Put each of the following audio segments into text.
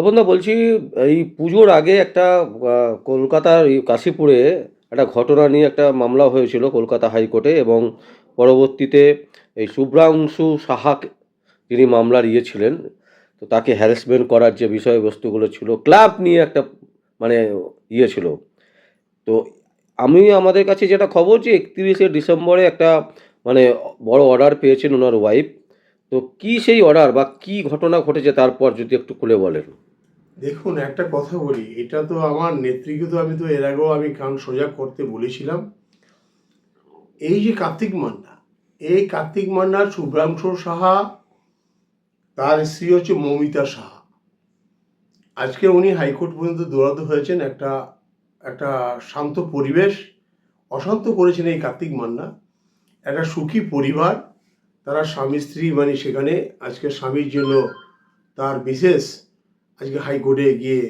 তপনদা বলছি, এই পুজোর আগে একটা কলকাতার কাশীপুরে একটা ঘটনা নিয়ে একটা মামলা হয়েছিল কলকাতা হাইকোর্টে এবং পরবর্তীতে এই শুভ্রাংশু সাহা যিনি মামলার ইয়ে ছিলেন। তো তাকে হ্যারাসমেন্ট করার যে বিষয়বস্তুগুলো ছিল, ক্লাব নিয়ে একটা মানে ইয়ে ছিল। তো আমি, আমাদের কাছে যেটা খবর যে একত্রিশে ডিসেম্বরে একটা মানে বড় অর্ডার পেয়েছেন ওনার ওয়াইফ তো কি সেই অর্ডার বা কি ঘটনা ঘটেছে তারপর যদি একটু খুলে বলেন? দেখুন, একটা কথা বলি, এটা তো আমার নেত্রীকে তো আমি তো এর আগেও আমি কান সোজা করতে বলেছিলাম। এই যে কার্তিক মান্না, এই কার্তিক মান্নার শুভ্রাংশ সাহা, তার স্ত্রী হচ্ছে মৌমিতা সাহা। আজকে উনি হাইকোর্ট পর্যন্ত দৌড়াতে হয়েছেন একটা একটা শান্ত পরিবেশ, অশান্ত করেছেন এই কার্তিক মান্না। একটা সুখী পরিবার, তারা স্বামী স্ত্রী মানে সেখানে আজকে স্বামীর জন্য তার বিশেষ আজকে হাইকোর্টে গিয়ে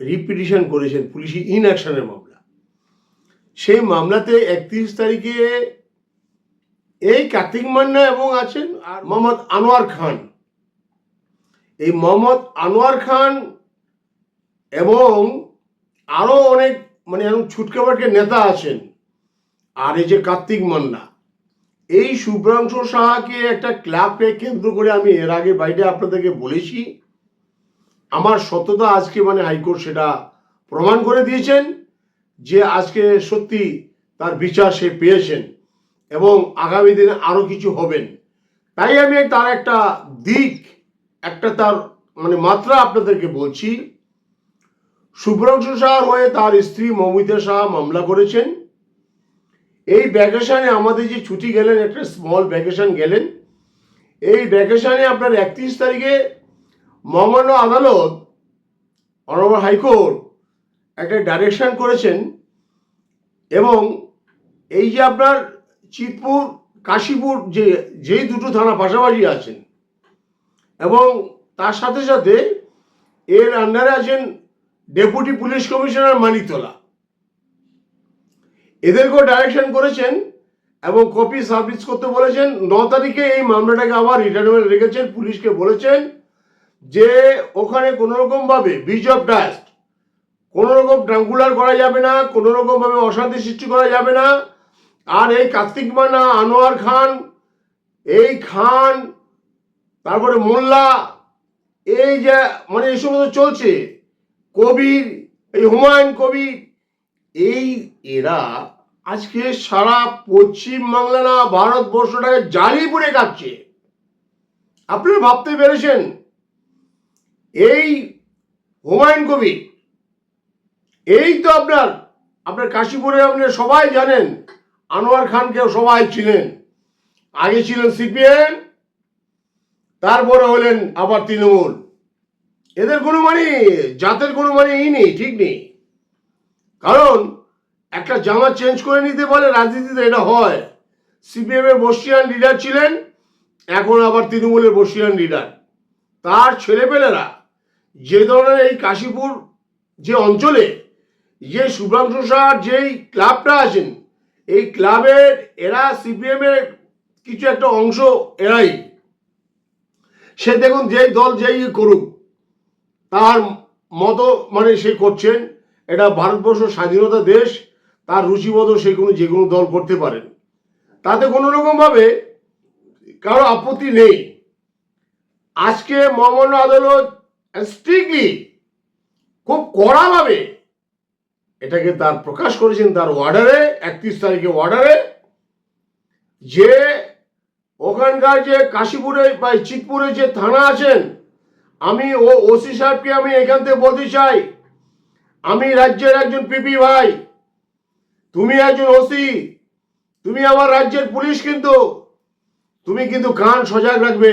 রিপিটিশন করেছেন পুলিশি ইনঅ্যাকশনের মামলা। সেই মামলাতে একত্রিশ তারিখে এই কার্তিক মান্না এবং আছেন আর মোহাম্মদ আনোয়ার খান। এই মোহাম্মদ আনোয়ার খান এবং আরও অনেক মানে এরকম ছুটকে নেতা আছেন। আর এই যে কার্তিক মান্না এই শুভ্রাংশু সাহাকে একটা ক্লাবকে কেন্দ্র করে আমি এর আগে বাইরে আপনাদেরকে বলেছি আমার সত্যতা আজকে মানে হাইকোর্ট সেটা প্রমাণ করে দিয়েছেন যে আজকে সত্যি তার বিচার সে পেয়েছেন এবং আগামী দিনে আরও কিছু হবেন। তাই আমি তার একটা দিক, একটা তার মানে মাত্রা আপনাদেরকে বলছি। শুভ্রাংশু সাহার হয়ে তার স্ত্রী মমিতা শাহ মামলা করেছেন। এই ভ্যাকেশনে আমাদের যে ছুটি গেলেন, একটা স্মল ভ্যাকেশন গেলেন। এই ভ্যাকেশনে আপনার একত্রিশ তারিখে মহামান্য আদালত অনারেবল হাইকোর্ট একটা ডাইরেকশন করেছেন এবং এই যে আপনার চিতপুর, কাশীপুর যে, যেই দুটো থানা পাশাপাশি আছেন এবং তার সাথে সাথে এর আন্ডারে আছেন ডেপুটি পুলিশ কমিশনার মানিকতলা। এদেরকেও ডাইরেকশন করেছেন এবং কপি সাবমিট করতে বলেছেন। ন তারিখে এই মামলাটাকে আবার রিটার্নেবল রেখেছেন, পুলিশকে বলেছেন। যে ওখানে কোনো রকমভাবে বিচ অফ ডাস্ট কোনো রকম ট্রাঙ্গুলার করা যাবে না কোনো রকমভাবে অশান্তি সৃষ্টি করা যাবে না। আর এই কার্তিক মানা আনোয়ার খান, এই খান, তারপরে মোল্লা, এই যে মানে এই সমস্ত চলছে, কবির, এই হুমায়ুন কবির, এই এরা আজকে সারা পশ্চিম বাংলা না, ভারতবর্ষটাকে জ্বালিয়ে পুড়ে কাটছে আপনারা ভাবতে পেরেছেন? এই হুমায়ুন কবির, এই তো আপনার আপনার কাশীপুরে আপনি সবাই জানেন, আনোয়ার খানকেও সবাই ছিলেন আগে ছিলেন সিপিএম, তারপরে হলেন আবার তৃণমূল। এদের কোনো মানে জাতের কোনো মানে ই নেই, ঠিক নেই। কারণ, একটা জামা চেঞ্জ করে নিতে পারে রাজনীতিতে এটা হয়। সিপিএম এর বর্ষিয়ান লিডার ছিলেন, এখন আবার তৃণমূলের বর্ষিয়ান লিডার তার ছেলেপেলেরা যে ধরনের এই কাশীপুর যে অঞ্চলে যে শুভ্রাংশু সাহার যেই ক্লাবটা আছেন, এই ক্লাবের এরা সিপিএম এর কিছু একটা অংশ এরাই। সে দেখুন যেই দল যেই করুক, তার মতো মানে সে করছেন, এটা ভারতবর্ষ স্বাধীনতা দেশ, তার রুচিমতো সে কোনো যে কোনো দল করতে পারেন তাতে কোনো রকমভাবে কারও আপত্তি নেই। আজকে মহামান্য আদালত স্ট্রিক্টলি খুব কড়াভাবে এটাকে তার প্রকাশ করেছেন তার অর্ডারে একত্রিশ তারিখে অর্ডারে যে ওখানকার যে কাশীপুরে বা চিতপুরে যে থানা আছেন, আমি ও ওসি সাহেবকে আমি এখান থেকে বলতে চাই, আমি রাজ্যের একজন পিপি ভাই, তুমি একজন ওসি, তুমি আমার রাজ্যের পুলিশ কিন্তু, তুমি কিন্তু কান সজাগ রাখবে।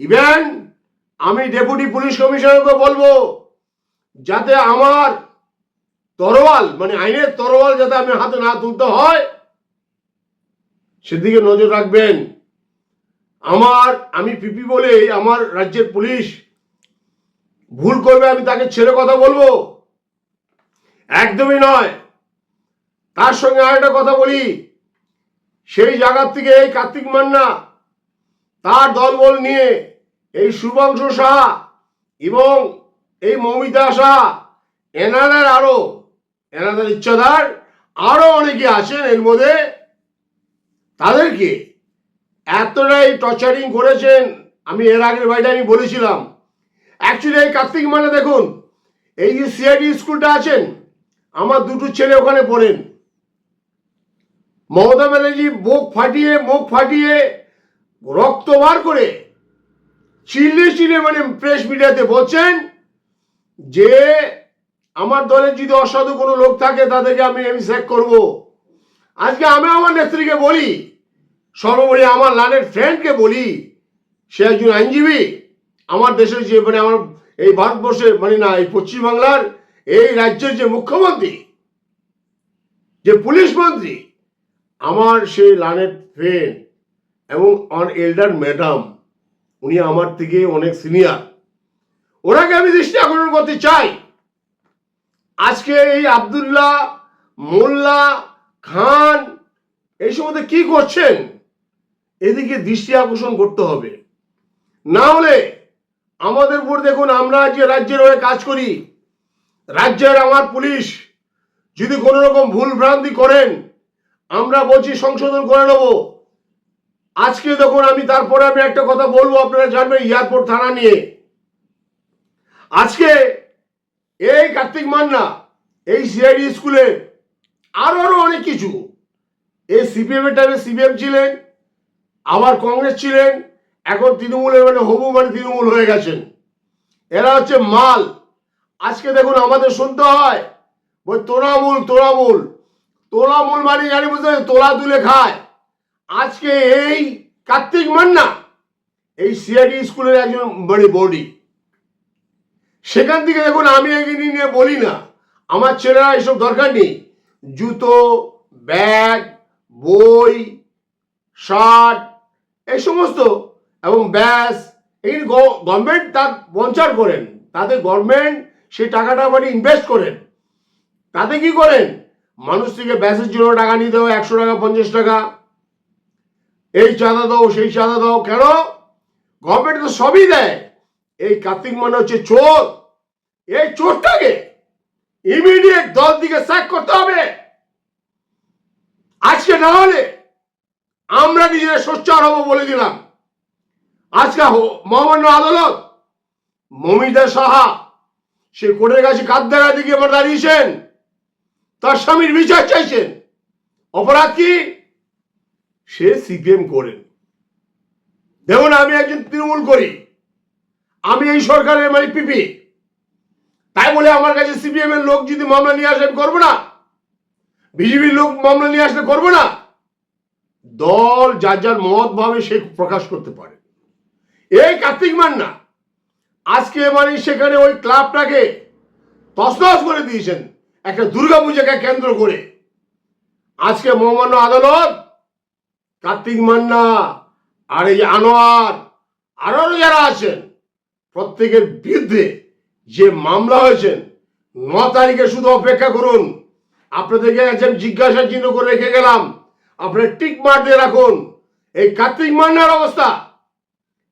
ইভেন আমি ডেপুটি পুলিশ কমিশনারকে বলব, যাতে আমার তরোয়াল মানে আইনের তরোয়াল যাতে আমি হাতে না তুলতে হয়, সেদিকে নজর রাখবেন। আমার, আমি পিপি বলে আমার রাজ্যের পুলিশ ভুল করবে, আমি তাকে ছেড়ে কথা বলব। একদমই নয়। তার সঙ্গে আরেকটা কথা বলি। সেই জায়গার থেকে এই কার্তিক মান্না তার দলবল নিয়ে এই শুভাংশু শাহ এবং এই মমিতা শাহ, এনাদের আরও, এনাদের ইচ্ছাদার আরও অনেকে আছেন এর মধ্যে। তাদেরকে এতটাই টর্চারিং করেছেন, আমি এর আগের বাড়িতে আমি বলেছিলাম। অ্যাকচুয়ালি এই কার্তিক মানে দেখুন, এই যে সিআইডি স্কুলটা আছেন, আমার দুটো ছেলে ওখানে পড়েন। মমতা ব্যানার্জি মুখ ফাটিয়ে মুখ ফাটিয়ে রক্ত বার করে চিল্লে চিল্লে মানে প্রেস মিডিয়াতে বলছেন যে আমার দলের যদি অসাধু কোনো লোক থাকে, তাদেরকে আমি আমি স্যাক করব। আজকে আমি আমার নেত্রীকে বলি, সর্বোপরি আমার লানের ফ্রেন্ডকে বলি, সে একজন আইনজীবী, আমার দেশের যে মানে আমার এই ভারতবর্ষের মানে না, এই পশ্চিমবাংলার এই রাজ্যের যে মুখ্যমন্ত্রী, যে পুলিশ মন্ত্রী, আমার সেই লানের ফ্রেন্ড এবং অন এল্ডার ম্যাডাম উনি আমার থেকে অনেক সিনিয়র ওনাকে আমি দৃষ্টি আকর্ষণ করতে চাই। আজকে এই আবদুল্লাহ, মোল্লা, খান, এই সময় কি করছেন? এদিকে দৃষ্টি আকর্ষণ করতে হবে। না হলে আমাদের উপর দেখুন, আমরা যে রাজ্যের হয়ে কাজ করি। রাজ্যের আমার পুলিশ যদি কোনো রকম ভুল ভ্রান্তি করেন, আমরা বলছি সংশোধন করে নেব। আজকে দেখুন আমি, তারপরে আমি একটা কথা বলব, আপনারা জানবেন, এয়ারপোর্ট থানা নিয়ে। আজকে এই কার্তিক মান্না, এই সিআইডি স্কুলে, আরও আরও অনেক কিছু। এই সিপিএম এর টাইমে সিপিএম ছিলেন, আবার কংগ্রেস ছিলেন, এখন তৃণমূলের মানে হবু মানে তৃণমূল হয়ে গেছেন। এরা হচ্ছে মাল। আজকে দেখুন আমাদের শুনতে হয় ওই তোলামূল তোলামূল তোলামূল মানে জানি বুঝতে তোলা তুলে খায়। আজকে এই কার্তিক মান্না, এই সিআইডি স্কুলের একজন মানে বডি সেখান থেকে দেখুন, আমি এগিয়ে নিয়ে বলি না, আমার ছেলেরা এসব দরকার নেই। জুতো, ব্যাগ, বই, শার্ট, এই সমস্ত, এবং ব্যাস, এই গভর্নমেন্ট তার বঞ্চার করেন। তাদের গভর্নমেন্ট সেই টাকাটা মানে ইনভেস্ট করেন। তাতে কি করেন? মানুষ থেকে ব্যাসের জন্য টাকা নিতে হয়, একশো টাকা, পঞ্চাশ টাকা। এই চাঁদা দাও, সেই চাঁদা দাও, কেন? গভর্নমেন্ট তো সবই দেয়। এই কার্তিক মানে হচ্ছে চোর। এই চোরটাকে ইমিডিয়েট দল দিকে স্যাক করতে হবে। আজকে না হলে আমরা নিজেরা সোচ্চার হব বলে দিলাম। আজকে মহামান্য আদালত মমিতা সাহা, সে কোর্টের কাছে কাঁদ দেখাতে গিয়ে আমার দাঁড়িয়েছেন। তার স্বামীর বিচার চাইছেন। অপরাধ কি? সে সিপিএম করেন। দেখুন, আমি একজন তৃণমূল করি। আমি এই সরকারের মানে পিপি তাই বলে আমার কাছে সিপিএম এর লোক যদি মামলা নিয়ে আসে, আমি করব না। বিজেপির লোক মামলা নিয়ে আসলে করব না। দল যার যার মত ভাবে সে প্রকাশ করতে পারে। এই কার্তিক মান্না আজকে মানে সেখানে ওই ক্লাবটাকে তসনস করে দিয়েছেন। একটা দুর্গাপূজাকে কেন্দ্র করে। আজকে মহামান্য আদালত কার্তিক মান্না আর এই আনোয়ার, আরও যারা আছেন, প্রত্যেকের বিরুদ্ধে যে মামলা হয়েছেন ন তারিখে শুধু অপেক্ষা করুন। আপনাদেরকে আমি জিজ্ঞাসা চিহ্ন করে রেখে গেলাম। আপনারা টিক মার দিয়ে রাখুন। এই কার্তিক মান্নার অবস্থা।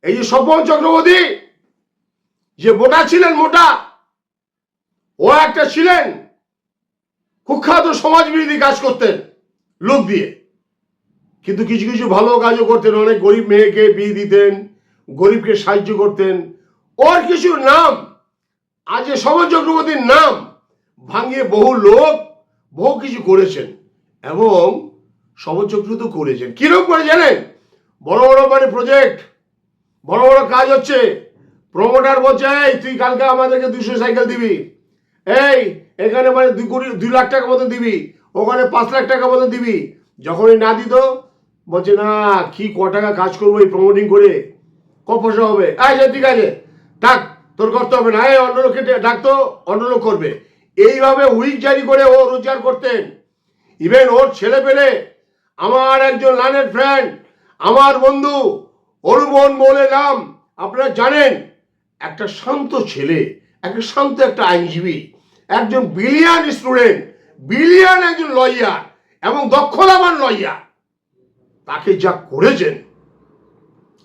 এই যে স্বপন চক্রবর্তী, যে মোটা ছিলেন, মোটা, ও একটা ছিলেন, কুখ্যাত সমাজ বিরোধী কাজ করতেন, লোক দিয়ে। কিন্তু কিছু কিছু ভালো কাজও করতেন, অনেক গরিব মেয়েকে বিয়ে দিতেন, গরিবকে সাহায্য করতেন। ওর কিছু নাম, আজ সমাজ চক্রবর্তীর নাম ভাঙিয়ে বহু লোক বহু কিছু করেছেন এবং সমাজ চক্রবর্তী করেছেন। কীরকম করে জানেন? বড় বড় মানে প্রজেক্ট বড় বড় কাজ হচ্ছে। প্রমোটার বলছে, এই, তুই কালকে আমাদেরকে দুশো সাইকেল দিবি। এই, এখানে মানে দুই কোটি দুই লাখ টাকা মতো দিবি। ওখানে পাঁচ লাখ টাকা মতো দিবি। যখনই না দিত বলছে, না, কি ক টাকা কাজ করব এই প্রমোটিং করে? ক পয়সা হবে? এই যে, ঠিক আছে ডাক তোর করতে হবে না, এই অন্য লোককে ডাক তো অন্য লোক করবে। এইভাবে উইক জারি করে ও রোজগার করতেন। ইভেন ওর ছেলে পেলে, আমার একজন লানের ফ্রেন্ড আমার বন্ধু অরুমোহন বলে নাম, আপনারা জানেন, একটা শান্ত ছেলে, একটা শান্ত একটা আইনজীবী, একজন বিলিয়ন স্টুডেন্ট বিলিয়ন একজন লয়ার এবং দক্ষতাবান লয়ার তাকে যা করেছেন,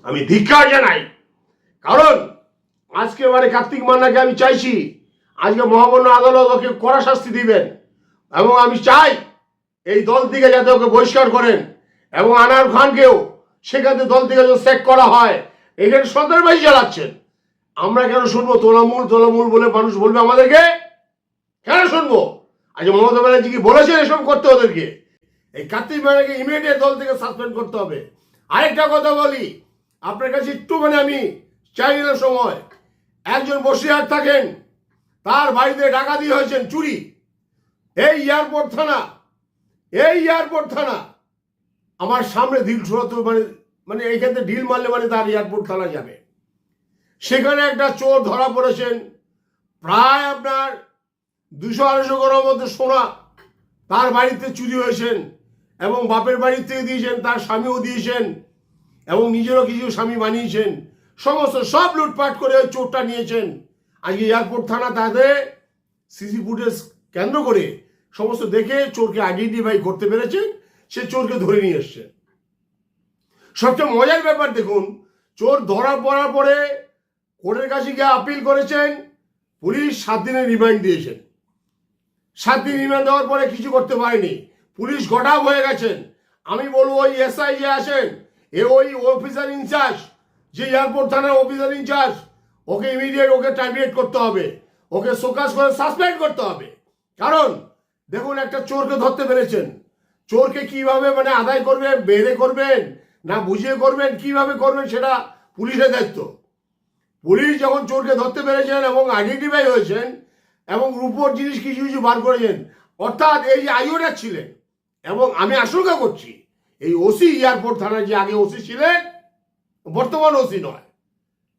আমি ধিক্কার জানাই। কারণ, আজকে মানে কার্তিক মান্নাকে আমি চাইছি, আজকে মহামান্য আদালত ওকে কড়া শাস্তি দিবেন এবং আমি চাই এই দল থেকে যাতে ওকে বহিষ্কার করেন এবং আনার খানকেও সেখান থেকে দল থেকে যদি চেক করা হয়। এখানে সন্ত্রাসবাদী চালাচ্ছেন। আমরা কেন শুনব? তোলামূল তোলামূল বলে মানুষ বলবে আমাদেরকে? কেন শুনব? আজ মমতা ব্যানার্জি কি বলেছেন এসব করতে ওদেরকে? এই কার্তিক ব্যানার্জিকে ইমিডিয়েট দল থেকে সাসপেন্ড করতে হবে। আরেকটা কথা বলি, আপনার কাছে একটু মানে আমি চাই সময়। একজন বসিরহাট থাকেন, তার বাড়িতে ডাকাতি হয়েছেন চুরি। এই এয়ারপোর্ট থানা, এই এয়ারপোর্ট থানা, আমার সামনে ঢিল ছোড়াতে মানে মানে এইখান ঢিল মারলে মানে তার এয়ারপোর্ট থানা যাবে। সেখানে একটা চোর ধরা পড়েছেন, প্রায় আপনার দুশো আড়াইশো গ্রামের মধ্যে সোনা তার বাড়িতে চুরি হয়েছেন। এবং বাপের বাড়ির থেকে দিয়েছেন, তার স্বামীও দিয়েছেন, এবং নিজেরও কিছু স্বামী বানিয়েছেন। সমস্ত সব লুটপাট করে ওই চোরটা নিয়েছেন। আজকে এয়ারপোর্ট থানা তাদের সিসি ফুটেজ কেন্দ্র করে সমস্ত দেখে চোরকে আইডেন্টিফাই করতে পেরেছেন সে চোরকে ধরে নিয়ে এসছে। সবচেয়ে মজার ব্যাপার দেখুন, চোর ধরা পড়ার পরে কোর্টের কাছে গিয়ে আপিল করেছেন, পুলিশ সাত দিনের রিমান্ড দিয়েছেন। সাত দিন রিমান্ড দেওয়ার পরে কিছু করতে পারেনি। পুলিশ গটাপ হয়ে গেছেন। আমি বলব ওই এসআই যে আছেন, এ ওই অফিসার ইনচার্জ যে এয়ারপোর্ট থানার অফিসার ইনচার্জ ওকে ইমিডিয়েট ওকে টার্মিনেট করতে হবে, ওকে সোকাস করে সাসপেন্ড করতে হবে। কারণ, দেখুন একটা চোরকে ধরতে পেরেছেন। চোরকে কীভাবে মানে আদায় করবেন বেড়ে করবেন, না বুঝিয়ে করবেন, কীভাবে করবেন সেটা পুলিশের দায়িত্ব। পুলিশ যখন চোরকে ধরতে পেরেছেন এবং আইডেন্টিফাই হয়েছেন এবং রূপোর জিনিস কিছু কিছু বার করেছেন, অর্থাৎ এই যে আইওটা ছিলেন এবং আমি আশঙ্কা করছি, এই ওসি এয়ারপোর্ট থানায় যে আগে ওসি ছিলেন, বর্তমান ওসি নয়,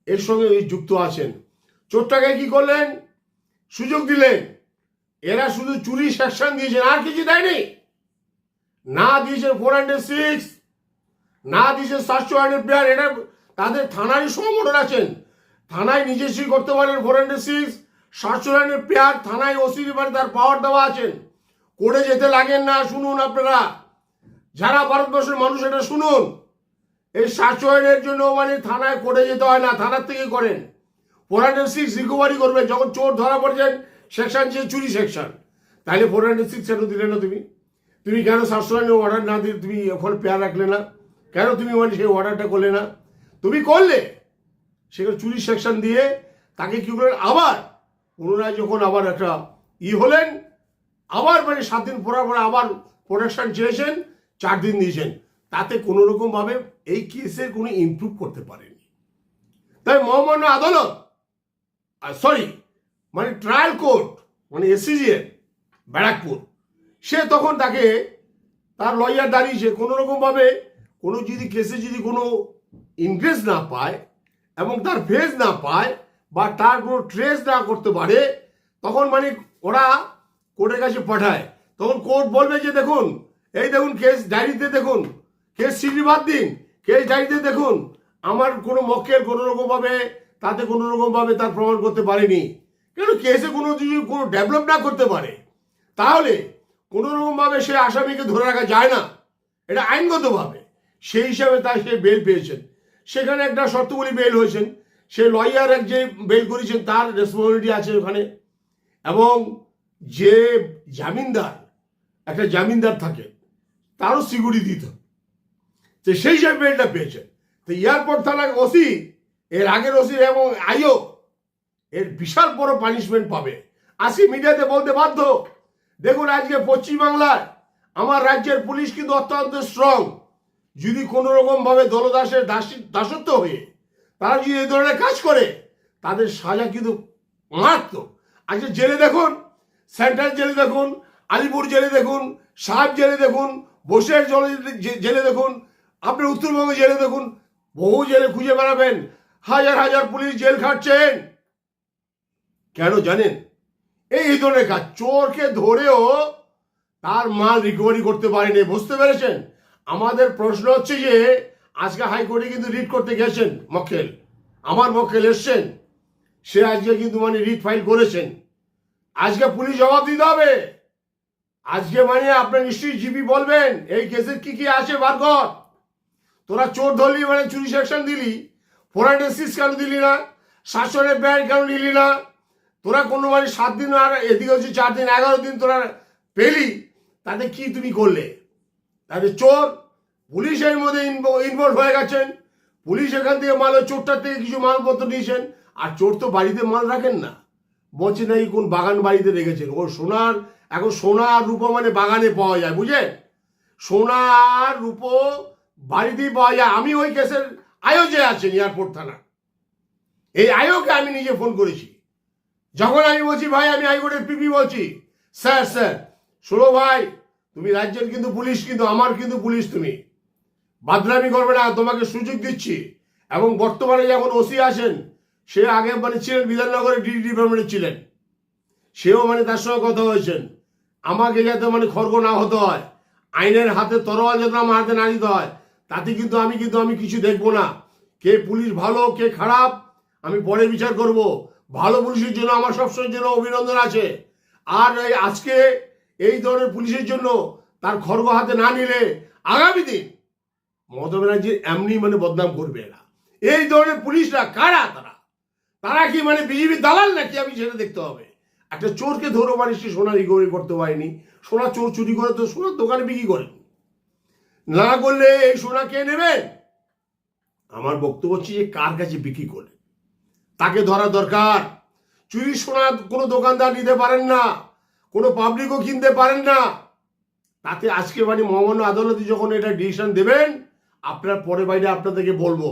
এর সঙ্গে যুক্ত আছেন। চোরটাকে কি করলেন? সুযোগ দিলেন। এরা শুধু চুরি সেকশন দিয়েছেন, আর কিছু দেয়নি। না দিয়েছেন ফোর হান্ড্রেড সিক্স না দিয়েছেন সাতশো হান্ড্রেড প্লেয়ার এটা তাদের থানারই সংগঠন আছেন। থানায় নিজস্বই করতে পারেন ফোর হান্ড্রেড সিক্স সাতশো হান্ড্রেড প্লেয়ার থানায় ওসি তার পাওয়ার দেওয়া আছেন। করে যেতে লাগেন না, শুনুন আপনারা। যারা ভারতবর্ষের মানুষ, এটা শুনুন। এই সাতশো জন্য মানে থানায় করে যেতে হয় না, থানার থেকে করেন। ফোর সিক্স রিকভারি করবেন যখন চোর ধরা পড়ছেন সেকশন যে চুরি সেকশন তাহলে ফোর হান্ড্রেড সিক্স কেন দিলে না তুমি। তুমি কেন হান্ড্রেড অর্ডার না দিয়ে তুমি ওখানে পেয়ার রাখলে না? কেন তুমি মানে সেই অর্ডারটা করলে না? তুমি করলে। সেখানে চুরি সেকশন দিয়ে তাকে কি করলেন? আবার পুনরায় যখন আবার একটা ই হলেন আবার মানে সাত দিন পরার পরে আবার প্রোডাকশন চেয়েছেন, চার দিন দিয়েছেন। তাতে কোনো রকমভাবে এই কেসের কোনো ইমপ্রুভ করতে পারেনি। তাই মহামান্য আদালত সরি মানে ট্রায়াল কোর্ট মানে এসিজিএর ব্যারাকপুর, সে তখন তাকে, তার লয়ার দাঁড়িয়েছে। কোনো রকমভাবে কোনো যদি কেসে যদি কোনো ইনক্রেস না পায় এবং তার ফেস না পায় বা তার কোনো ট্রেস না করতে পারে, তখন মানে ওরা কোর্টের কাছে পাঠায়। তখন কোর্ট বলবে যে, দেখুন, এই দেখুন কেস ডায়েরিতে দেখুন। কেস সিটি বাদ দিন। কেস ডায়েরিতে দেখুন। আমার কোনো মক্কেল কোনো রকমভাবে তাতে কোনো রকমভাবে তার প্রমাণ করতে পারেনি। কেন? কেসে কোনো যদি কোনো ডেভেলপ না করতে পারে। তাহলে কোনো রকমভাবে সে আসামিকে ধরে রাখা যায় না। এটা আইনগতভাবে। সেই হিসাবে তার সে বেল পেয়েছেন। সেখানে একটা শর্তগুলি বেল হয়েছেন। সে লয়ার এক যে বেল করেছেন, তার রেসপন্সিবিলিটি আছে ওখানে। এবং যে জামিনদার, একটা জামিনদার থাকে, তারও সিকিউরিটি দিতে তো সেই বেলটা পেয়েছেন তো এয়ারপোর্ট থানা ওসি, এর আগের ওসি এবং আইও, এর বিশাল বড় পানিশমেন্ট পাবে। আজকে মিডিয়াতে বলতে বাধ্য, দেখুন আজকে পশ্চিমবাংলার আমার রাজ্যের পুলিশ কিন্তু অত্যন্ত স্ট্রং যদি কোনো রকমভাবে দলদাসের দাসী দাসত্ব হয়ে তারা যদি এই ধরনের কাজ করে, তাদের সাজা কিন্তু মারাত্মক। আজকে জেলে দেখুন সেন্ট্রাল জেলে দেখুন, আলিপুর জেলে দেখুন, সাহেব জেলে দেখুন বসের জলে জেলে দেখুন আপনি উত্তরবঙ্গ জেলে দেখুন, বহু জেলে খুঁজে বেড়াবেন। হাজার হাজার পুলিশ জেল খাটছেন। কেন জানেন? এই ধরনের কাজ চোরকে ধরেও তার মাল রিকভারি করতে পারেনি, বুঝতে পেরেছেন? আমাদের প্রশ্ন হচ্ছে যে, আজকে হাইকোর্টে কিন্তু রিট করতে গেছেন মক্কেল। আমার মক্কেল এসছেন। সে আজকে কিন্তু মানে রিট ফাইল করেছেন। আজকে পুলিশ জবাব দিতে হবে। আজকে মানে আপনার নিশ্চয়ই জিপি বলবেন, এই কেসের কি কি আছে বার তোরা চোর ধরলি মানে চুরি সেকশন দিলি ফোর সিক্স কেন দিলি না শাসনের ব্যান কেন নিলি না? তোরা কোনো মানে সাত দিন আর এদিকে হচ্ছে চার দিন, এগারো দিন তোরা পেলি, তাতে কি তুমি করলে? তাতে চোর, পুলিশ এর মধ্যে ইনভলভ হয়ে গেছেন, পুলিশ এখান থেকে মাল চোরটার থেকে কিছু মালপত্র নিয়েছেন, আর চোর তো বাড়িতে মাল রাখেন না। বলছে নাকি কোন বাগান বাড়িতে রেখেছেন? ও সোনার, এখন সোনা আর রূপো মানে বাগানে পাওয়া যায় বুঝেন সোনা আর রূপো বাড়িতেই পাওয়া যায়। আমি ওই কেসের আয়োজে আছেন এয়ারপোর্ট থানা এই আয়োকে আমি নিজে ফোন করেছি। যখন আমি বলছি, ভাই, আমি হাইকোর্টের পিপি বলছি। স্যার স্যার, শোনো ভাই, তুমি রাজ্যের কিন্তু পুলিশ, কিন্তু আমার কিন্তু পুলিশ তুমি। বাদরামি করবে না, তোমাকে সুযোগ দিচ্ছি। এবং বর্তমানে যখন ওসি আসেন সে আগে মানে ছিলেন বিধাননগরের ডিডি ডিপার্টমেন্টে ছিলেন। সেও মানে তার সঙ্গে কথা হয়েছেন আমাকে যাতে মানে খর্গ না হতে হয়, আইনের হাতে তরোয়াল যাতে আমার হাতে না দিতে হয়, তাতে কিন্তু আমি কিন্তু আমি কিছু দেখব না। কে পুলিশ ভালো, কে খারাপ, আমি পরে বিচার করব। ভালো পুলিশের জন্য আমার সবসময়ের জন্য অভিনন্দন আছে। আর এই আজকে এই ধরনের পুলিশের জন্য তার খর্গ হাতে না নিলে আগামী দিন মমতা ব্যানার্জি এমনি মানে বদনাম করবে এরা। এই ধরনের পুলিশরা কারা তারা? তারা কি মানে বিজেপি দালাল নাকি? আমি সেটা দেখতে হবে। একটা চোরকে ধরো মানে সে সোনা রিকভারি করতে পারেনি। সোনা চোর চুরি করে তো সোনার দোকানে বিক্রি করেন। না করলে এই সোনা কে নেবেন আমার বক্তব্য হচ্ছে যে কার কাছে বিক্রি করে? তাকে ধরা দরকার। চুরি সোনা কোনো দোকানদার নিতে পারেন না। কোনো পাবলিকও কিনতে পারেন না। তাতে আজকে মানে মহামান্য আদালতে যখন এটা ডিসিশন দেবেন, আপনার পরে বাইরে আপনাদেরকে বলব।